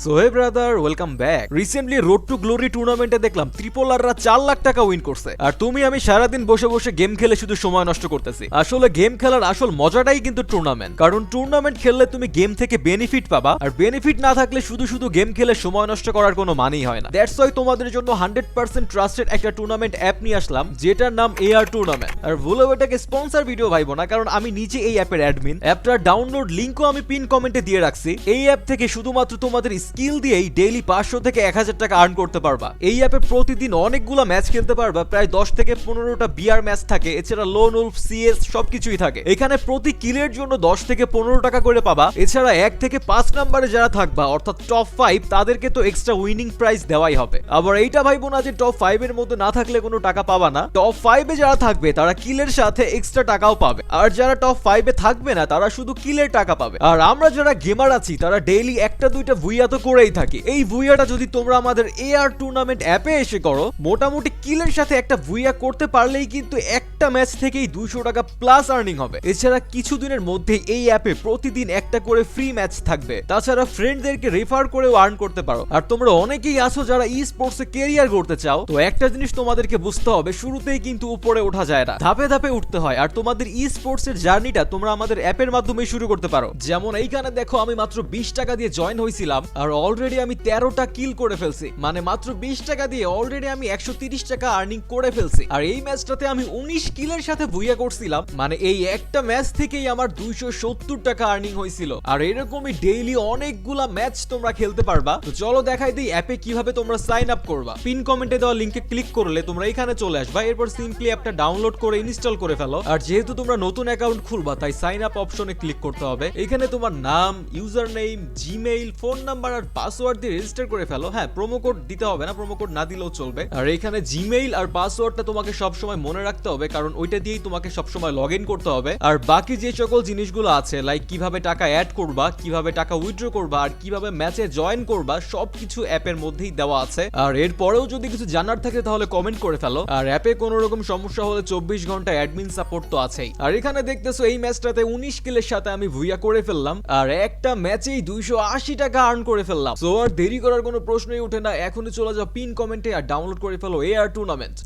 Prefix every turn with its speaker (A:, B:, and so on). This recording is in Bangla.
A: So brother welcome back recently road to glory টুর্নামেন্টে দেখলাম ত্রিপোলাররা চার লাখ টাকা উইন করছে। আর তুমি, আমি সারাদিন বসে বসে গেম খেলে শুধু সময় নষ্ট করতেছি। আসলে গেম খেলার আসল মজাটাই কিন্তু টুর্নামেন্ট কারণ টুর্নামেন্ট খেললে তুমি গেম থেকে বেনিফিট পাবা, আর বেনিফিট না থাকলে শুধু শুধু গেম খেলে সময় নষ্ট করার কোনো মানেই হয় না। দ্যাটস ওয়াই তোমাদের জন্য হান্ড্রেড পার্সেন্ট ট্রাস্টেড একটা টুর্নামেন্ট অ্যাপ নিয়ে আসলাম, যেটার নাম এআর টুর্নামেন্ট আর ভুলেও এটাকে স্পন্সর ভিডিও ভাইবো না, কারণ আমি নিজে এই অ্যাপের অ্যাডমিন অ্যাপটার ডাউনলোড লিঙ্কও আমি পিন কমেন্টে দিয়ে রাখছি। এই অ্যাপ থেকে শুধুমাত্র তোমাদের স্কিল দিয়েই ডেইলি পাঁচশো থেকে এক হাজার টাকা আর্ন করতে পারবা। এই অ্যাপে প্রতিদিন অনেকগুলো ম্যাচ খেলতে পারবা, প্রায় দশ থেকে পনেরোটা বিয়ার ম্যাচ থাকে, এছাড়া লোন উলফ সিএস সবকিছুই থাকে। এখানে প্রতি কিলের জন্য দশ থেকে পনেরো টাকা করে পাবা, এছাড়া এক থেকে পাঁচ নম্বরে যারা থাকবা, অর্থাৎ টপ ফাইভ তাদেরকে তো এক্সট্রা উইনিং প্রাইজ দেওয়াই হবে। আবার এইটা ভাইবো না যে টপ ফাইভ এর মধ্যে না থাকলে কোনো টাকা পাবা না। টপ ফাইভে যারা থাকবে, তারা কিলের সাথে এক্সট্রা টাকাও পাবে। আর যারা টপ ফাইভে থাকবে না, তারা শুধু কিলের টাকা পাবে। আর আমরা যারা গেমার আছি, তারা ডেইলি একটা দুইটা ভুইয়া তো করেই থাকি। এই ভুইয়াটা যদি তোমরা আমাদের এআর টুর্নামেন্ট অ্যাপে এসে করো, মোটামুটি কিলের সাথে একটা ভুইয়া করতে পারলেই কিন্তু একটা ম্যাচ থেকেই দুইশো টাকা প্লাস আর্নিং হবে। এছাড়া কিছুদিনের মধ্যে এই অ্যাপে প্রতিদিন একটা করে ফ্রি ম্যাচ থাকবে। তাছাড়া ফ্রেন্ডদেরকে রেফার করেও আর্ন করতে পারো। আর তোমরা অনেকেই আছো যারা ই স্পোর্টসে কেরিয়ার করতে চাও, তো একটা জিনিস তোমাদেরকে বুঝতে হবে, শুরুতেই কিন্তু উপরে ওঠা যায় না। ধাপে ধাপে উঠতে হয়। আর তোমাদের ই স্পোর্টস এর জার্নিটা তোমরা আমাদের অ্যাপের মাধ্যমে শুরু করতে পারো। যেমন এইখানে দেখো আমি মাত্র বিশ টাকা দিয়ে জয়েন হয়েছিলাম আর অলরেডি আমি তেরোটা কিল করে ফেলছি। মানে মাত্র বিশ টাকা দিয়ে অলরেডি আমি একশো তিরিশ টাকা আর্নিং করে ফেলছি। আর এই ম্যাচটাতে আমি উনিশ কিলের সাথে ভুইয়া করছিলাম। মানে এই একটা ম্যাচ থেকেই আমার দুইশো সত্তর টাকা আর্নিং হয়েছিল। আর এরকমই ডেইলি অনেকগুলা ম্যাচ তোমরা খেলতে পারবা। তো চলো দেখাই দিই অ্যাপে কীভাবে তোমরা সাইন আপ করবা। পিন কমেন্টে দেওয়া লিঙ্কে ক্লিক করলে তোমরা এখানে চলে আসবা। এরপর সিম্পলি অ্যাপটা ডাউনলোড করে ইনস্টল করে ফেলো। আর যেহেতু তোমরা নতুন অ্যাকাউন্ট খুলবা, তাই সাইন আপ অপশনে ক্লিক করতে হবে। এখানে তোমার নাম user name Gmail phone number আর পাসওয়ার্ড দিয়ে রেজিস্টার করে ফেলো। হ্যাঁ প্রোমো কোড দিতে হবে না প্রোমো কোড না দিলেও চলবে। আর এখানে জিমেইল আর পাসওয়ার্ডটা তোমাকে সবসময় মনে রাখতে হবে, কারণ ওইটা দিয়েই তোমাকে সবসময় লগ ইন করতে হবে। আর বাকি যে সকল জিনিসগুলো আছে লাইক কীভাবে টাকা অ্যাড করবা, কীভাবে টাকা উইথড্র করবা, আর কীভাবে ম্যাচে জয়েন করবা, সবকিছু অ্যাপের মধ্যেই দেওয়া আছে। আর এরপরেও যদি কিছু জানার থাকে, তাহলে কমেন্ট করে ফেলো। আর অ্যাপে কোনো রকম সমস্যা হলে চব্বিশ ঘণ্টা অ্যাডমিন সাপোর্ট তো আছেই। আর এখানে দেখতেছো এই ম্যাচটাতে উনিশ কিলের সাথে আমি ভুইয়া করে ফেললাম। আর একটা ম্যাচেই দুইশো আশি টাকা আর্ন করে ফেললাম। সো আর দেরি করার কোনো প্রশ্নই ওঠে না। এখনই চলে যাও, পিন কমেন্টে আর ডাউনলোড করে ফেলো এ আর টুর্নামেন্ট